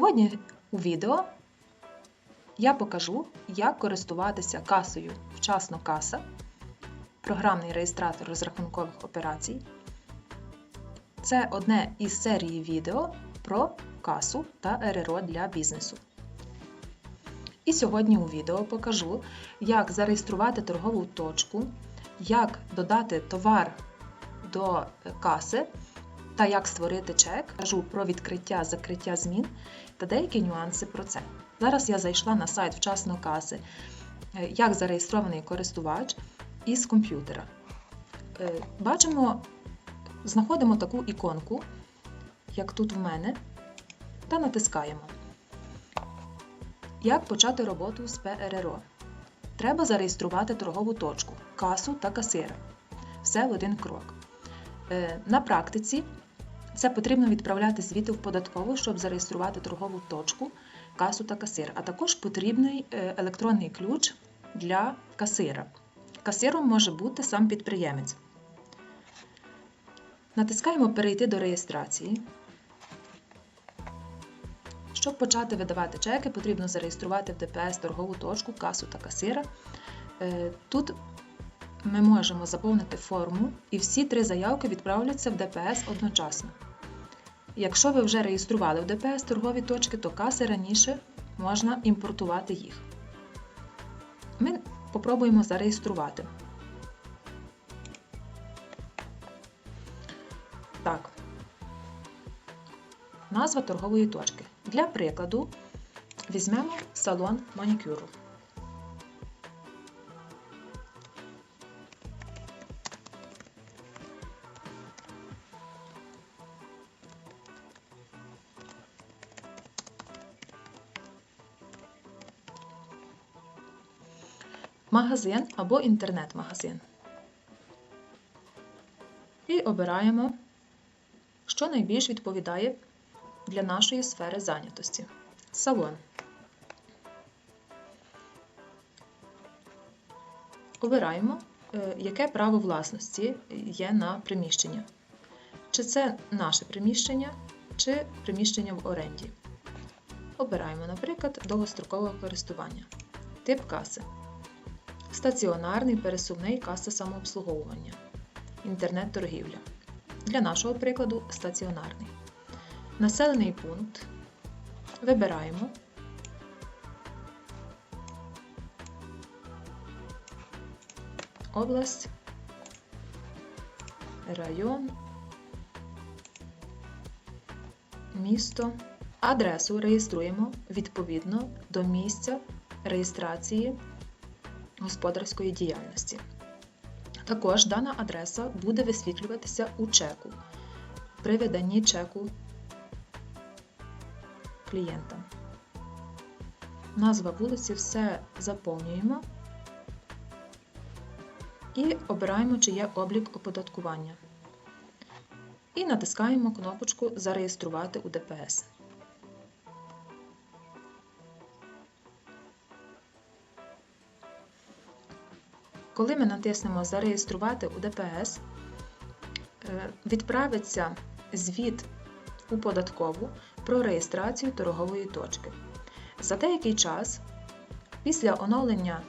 Сьогодні у відео я покажу, як користуватися касою Вчасно каса, програмний реєстратор розрахункових операцій. Це одне із серії відео про касу та РРО для бізнесу. І сьогодні у відео покажу, як зареєструвати торгову точку, як додати товар до каси та як створити чек. Кажу про відкриття, закриття змін та деякі нюанси про це. Зараз я зайшла на сайт вчасно каси, е, як зареєстрований користувач із комп'ютера. Е, Бачимо, знаходимо таку іконку, як тут в мене, та натискаємо. Як почати роботу з ПРРО? Треба зареєструвати торгову точку, касу та касира. Все в один крок. Е, На практиці це потрібно відправляти звіти в податкову, щоб зареєструвати торгову точку, касу та касир. А також потрібний е, електронний ключ для касира. Касиром може бути сам підприємець. Натискаємо Перейти до реєстрації. Щоб почати видавати чеки, потрібно зареєструвати в ДПС торгову точку, касу та касира. Е, Тут ми можемо заповнити форму, і всі три заявки відправляться в ДПС одночасно. Якщо ви вже реєстрували в ДПС торгові точки, то каси раніше можна імпортувати їх. Ми попробуємо зареєструвати. Так. Назва торгової точки. Для прикладу візьмемо салон манікюру. Магазин або інтернет-магазин. І обираємо, що найбільш відповідає для нашої сфери зайнятості. Салон. Обираємо, е, яке право власності є на приміщення. Чи це наше приміщення, чи приміщення в оренді. Обираємо, наприклад, довгострокове користування. Тип каси. Стаціонарний пересувний каса самообслуговування. Інтернет-торгівля. Для нашого прикладу стаціонарний. Населений пункт. Вибираємо. Область, район, місто. Адресу реєструємо відповідно до місця реєстрації господарської діяльності. Також дана адреса буде висвітлюватися у чеку при виданні чеку клієнтам. Назва вулиці все заповнюємо і обираємо, чи є облік оподаткування. І натискаємо кнопочку Зареєструвати у ДПС. Коли ми натиснемо Зареєструвати у ДПС, е, відправиться звіт у податкову про реєстрацію торгової точки. За деякий час, після оновлення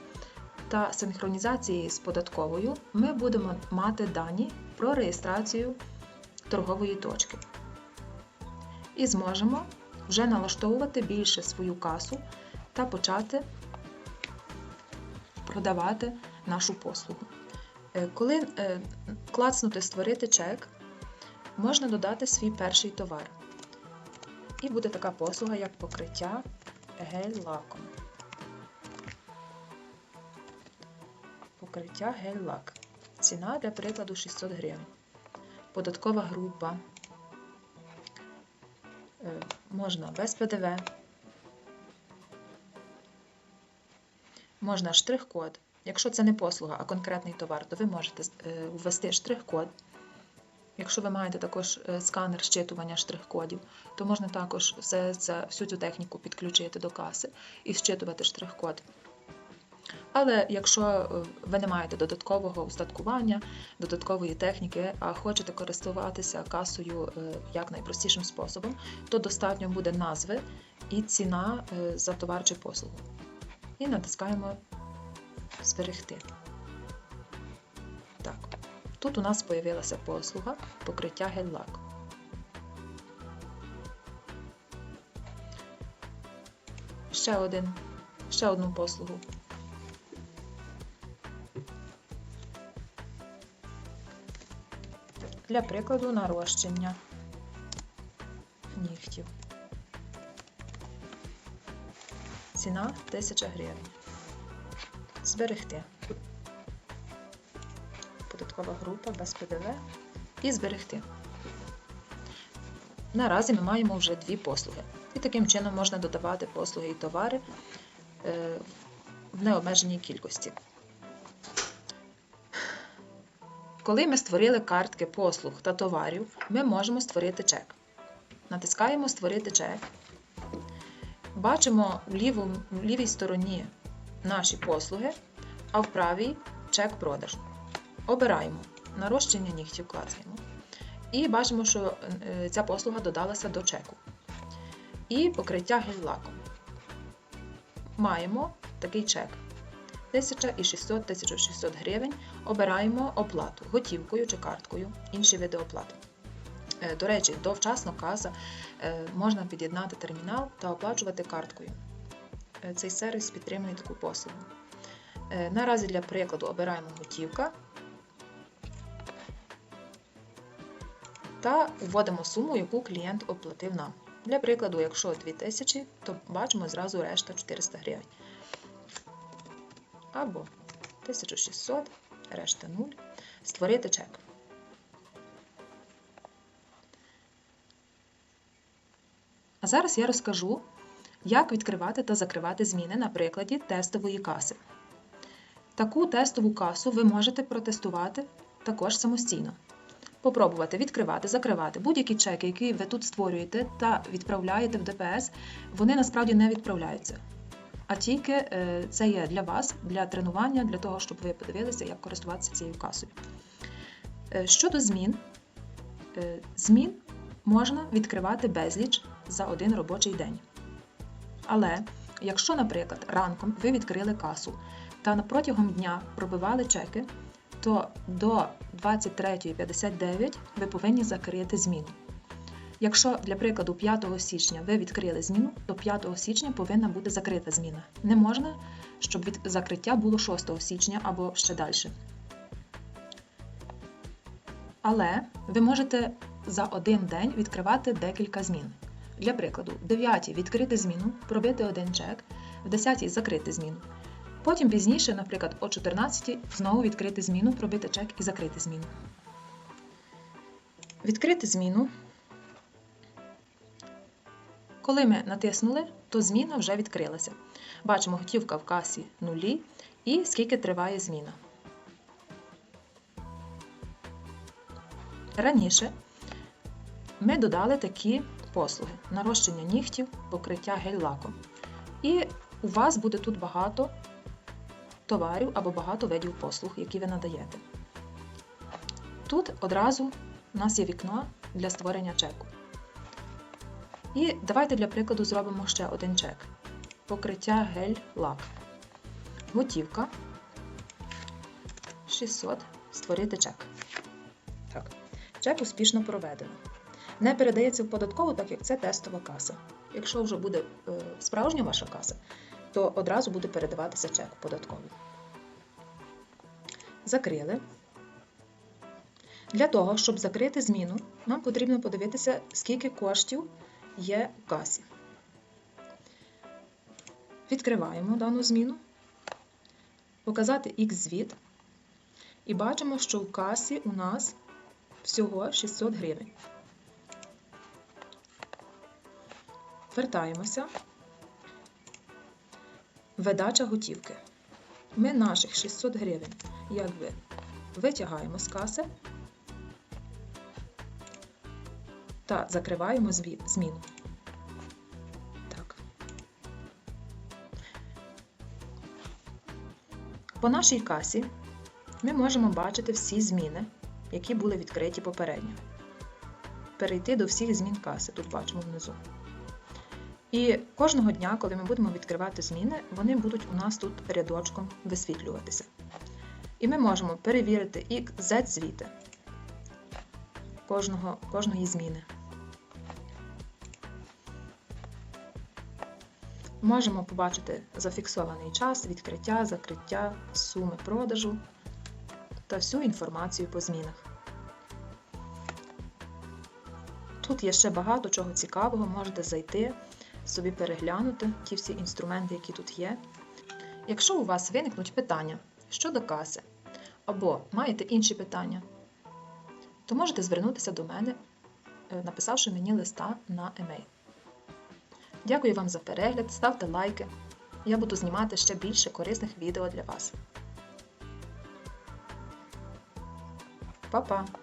та синхронізації з податковою, ми будемо мати дані про реєстрацію торгової точки. І зможемо вже налаштовувати більше свою касу та почати продавати нашу послугу. Е, Коли е, клацнути Створити чек, можна додати свій перший товар. І буде така послуга, як покриття гель-лаком. Покриття гель-лак. Ціна для прикладу 600 гривень. Податкова група. Е, Можна без ПДВ. Можна штрих-код. Якщо це не послуга, а конкретний товар, то ви можете е, ввести штрих-код. Якщо ви маєте також е, сканер щитування штрих-кодів, то можна також все це, всю цю техніку підключити до каси і щитувати штрих-код. Але якщо е, ви не маєте додаткового устаткування, додаткової техніки, а хочете користуватися касою як найпростішим способом, то достатньо буде назви і ціна за товар чи послугу. І натискаємо Зберегти. Так, тут у нас з'явилася послуга покриття гель-лак. Ще один, ще одну послугу. Для прикладу нарощення нігтів. Ціна 1000 гривень. Зберегти. Податкова група без ПДВ і зберегти. Наразі ми маємо вже дві послуги. І таким чином можна додавати послуги і товари е, в необмеженій кількості. Коли ми створили картки послуг та товарів, ми можемо створити чек. Натискаємо Створити чек. Бачимо в, лівій стороні наші послуги, а в правій чек продажу. Обираємо нарощення нігтів клацаємо. І бачимо, що е, ця послуга додалася до чеку. І покриття гель-лаком. Маємо такий чек. 1600-1600 гривень. Обираємо оплату готівкою чи карткою, інші види оплати. Е, До речі, до вчасно каза е, можна під'єднати термінал та оплачувати карткою. Е, Цей сервіс підтримує таку послугу. Е, Наразі для прикладу обираємо готівка та вводимо суму, яку клієнт оплатив нам. Для прикладу, якщо 2000, то бачимо зразу решта 400 гривень. Або 1600, решта 0. Створити чек. А зараз я розкажу, як відкривати та закривати зміни на прикладі тестової каси. Таку тестову касу ви можете протестувати також самостійно. Попробувати відкривати, закривати будь-які чеки, які ви тут створюєте та відправляєте в ДПС, вони насправді не відправляються. А тільки е, це є для вас, для тренування, для того, щоб ви подивилися, як користуватися цією касою. Е, Щодо змін, е, змін можна відкривати безліч за один робочий день. Але якщо, наприклад, ранком ви відкрили касу та протягом дня пробивали чеки, то до 23.59 ви повинні закрити зміну. Якщо, для прикладу, 5 січня ви відкрили зміну, то 5 січня повинна бути закрита зміна. Не можна, щоб від закриття було 6 січня або ще далі. Але ви можете за один день відкривати декілька змін. Для прикладу, в 9 відкрити зміну, пробити один чек, в 10 закрити зміну. Потім пізніше, наприклад, о 14 знову відкрити зміну, пробити чек і закрити зміну. Відкрити зміну. Коли ми натиснули, то зміна вже відкрилася. Бачимо готівка в касі нулі і скільки триває зміна. Раніше ми додали такі послуги: нарощення нігтів, покриття гель-лаком. І у вас буде тут багато товарів або багато видів послуг, які ви надаєте. Тут одразу у нас є вікно для створення чеку. І давайте для прикладу зробимо ще один чек. Покриття гель-лак. Готівка. 600. Створити чек. Так. Чек успішно проведено. Не передається в податкову, так як це тестова каса. Якщо вже буде е, справжня ваша каса, то одразу буде передаватися чек в податкову. Закрили. Для того, щоб закрити зміну, нам потрібно подивитися, скільки коштів є в касі. Відкриваємо дану зміну, показати X-звіт. І бачимо, що в касі у нас всього 600 гривень. Вертаємося. Видача готівки. Ми наших 600 гривень якби витягаємо з каси та закриваємо зміну. Так. По нашій касі ми можемо бачити всі зміни, які були відкриті попередньо. Перейти до всіх змін каси, тут бачимо внизу. І кожного дня, коли ми будемо відкривати зміни, вони будуть у нас тут рядочком висвітлюватися. І ми можемо перевірити і Z-звіти кожного, кожної зміни. Можемо побачити зафіксований час, відкриття, закриття, суми продажу та всю інформацію по змінах. Тут є ще багато чого цікавого, можете зайти, собі переглянути ті всі інструменти, які тут є. Якщо у вас виникнуть питання щодо каси або маєте інші питання, то можете звернутися до мене, е, написавши мені листа на емейл. Дякую вам за перегляд, ставте лайки. Я буду знімати ще більше корисних відео для вас. Па-па!